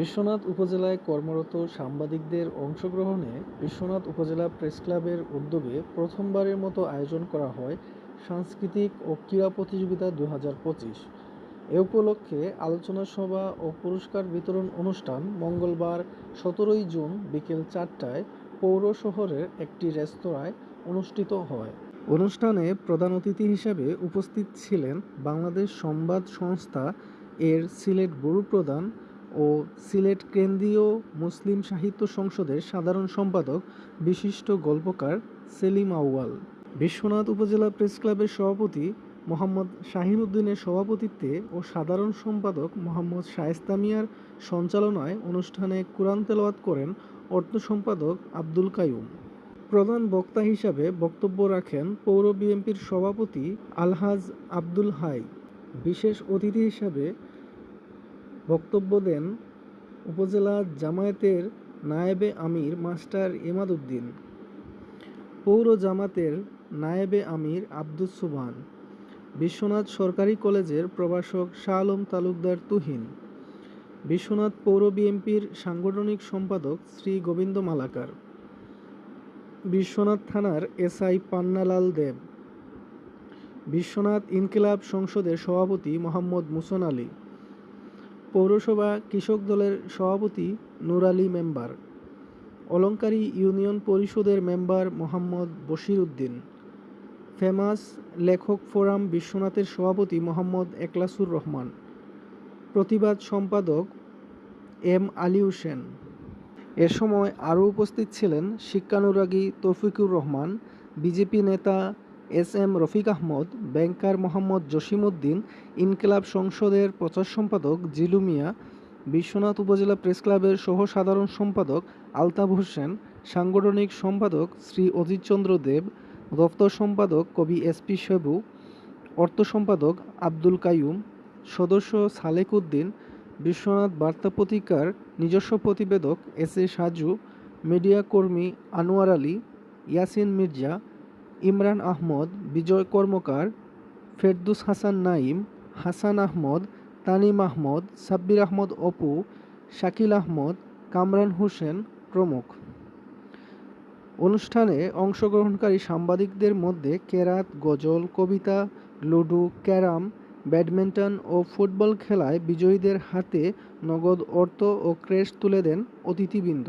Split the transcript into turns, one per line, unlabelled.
বিশ্বনাথ উপজেলায় কর্মরত সাংবাদিকদের অংশগ্রহণে বিশ্বনাথ উপজেলা প্রেসক্লাবের উদ্যোগে প্রথমবারের মতো আয়োজন করা হয় সাংস্কৃতিক ও ক্রীড়া প্রতিযোগিতা দু হাজার পঁচিশ। এ উপলক্ষে আলোচনা সভা ও পুরস্কার বিতরণ অনুষ্ঠান মঙ্গলবার সতেরোই জুন বিকেল চারটায় পৌর শহরের একটি রেস্তোরাঁয় অনুষ্ঠিত হয়। অনুষ্ঠানে প্রধান অতিথি হিসেবে উপস্থিত ছিলেন বাংলাদেশ সংবাদ সংস্থা এর সিলেট ব্যুরো প্রধান ও সিলেট কেন্দ্রীয় মুসলিম সাহিত্য সংসদের সাধারণ সম্পাদক, বিশিষ্ট গল্পকার সেলিম আউয়াল। বিশ্বনাথ উপজেলা প্রেস ক্লাবের সভাপতি মোহাম্মদ শাহিন উদ্দিনের সভাপতিত্বে ও সাধারণ সম্পাদক মোহাম্মদ শায়েস্তা মিয়ার সঞ্চালনায় অনুষ্ঠানে কোরআন তেলাওয়াত করেন অর্থ সম্পাদক আব্দুল কায়ুম প্রধান বক্তা হিসাবে বক্তব্য রাখেন পৌর বিএনপির সভাপতি আলহাজ আব্দুল হাই। বিশেষ অতিথি হিসাবে বক্তব্য দেন উপজেলা জামায়াতের নায়েবে আমির মাস্টার এমাদ উদ্দিন পৌর জামাতের নায়েবে আমির আব্দুস সুবহান, বিশ্বনাথ সরকারি কলেজের প্রভাষক শাহ আলম তালুকদার তুহিন, বিশ্বনাথ পৌর বিএনপির সাংগঠনিক সম্পাদক শ্রী গোবিন্দ মালাকার, বিশ্বনাথ থানার এসআই পান্নালাল দেব, বিশ্বনাথ ইনকিলাব সংসদের সভাপতি মোহাম্মদ মুসন আলী পৌরসভা কৃষক দলের সভাপতি নূর আলী মেম্বার, অলংকারী ইউনিয়ন পরিষদের মেম্বার মোহাম্মদ বশির উদ্দিন, ফেমাস লেখক ফোরাম বিশ্বনাথের সভাপতি মোহাম্মদ একলাসুর রহমান, প্রতিবাদ সম্পাদক এম আলী হোসেন এ সময় আরও উপস্থিত ছিলেন শিক্ষানুরাগী তৌফিকুর রহমান, বিজেপি নেতা S M Rafiq Ahmad, banker Mohammad Jasimuddin, Inqilab সংসদের প্রচার সম্পাদক জিলু মিয়া, বিশ্বনাথ উপজেলা প্রেস ক্লাবের সহ সাধারণ সম্পাদক আলতাফ হোসেন, সাংগঠনিক সম্পাদক শ্রী অজিত চন্দ্র দেব, দপ্তর সম্পাদক কবি এস পি শেবু অর্থ সম্পাদক আব্দুল কাইয়ুম, সদস্য সালেক উদ্দিন, বিশ্বনাথ বার্তা পত্রিকার নিজস্ব প্রতিবেদক এস এ সাজু, মিডিয়া কর্মী আনোয়ার আলী, ইয়াসিন মির্জা ইমরান আহমদ, বিজয় কর্মকার, ফেরদুস হাসান নাইম হাসান আহমদ, তানিম আহমদ, সাব্বির আহমদ অপু, শাকিল আহমদ, কামরান হোসেন প্রমুখ। অনুষ্ঠানে অংশগ্রহণকারী সাংবাদিকদের মধ্যে কেরাত, গজল, কবিতা, লুডু, ক্যারাম, ব্যাডমিন্টন ও ফুটবল খেলায় বিজয়ীদের হাতে নগদ অর্থ ও ক্রেস্ট তুলে দেন অতিথিবৃন্দ।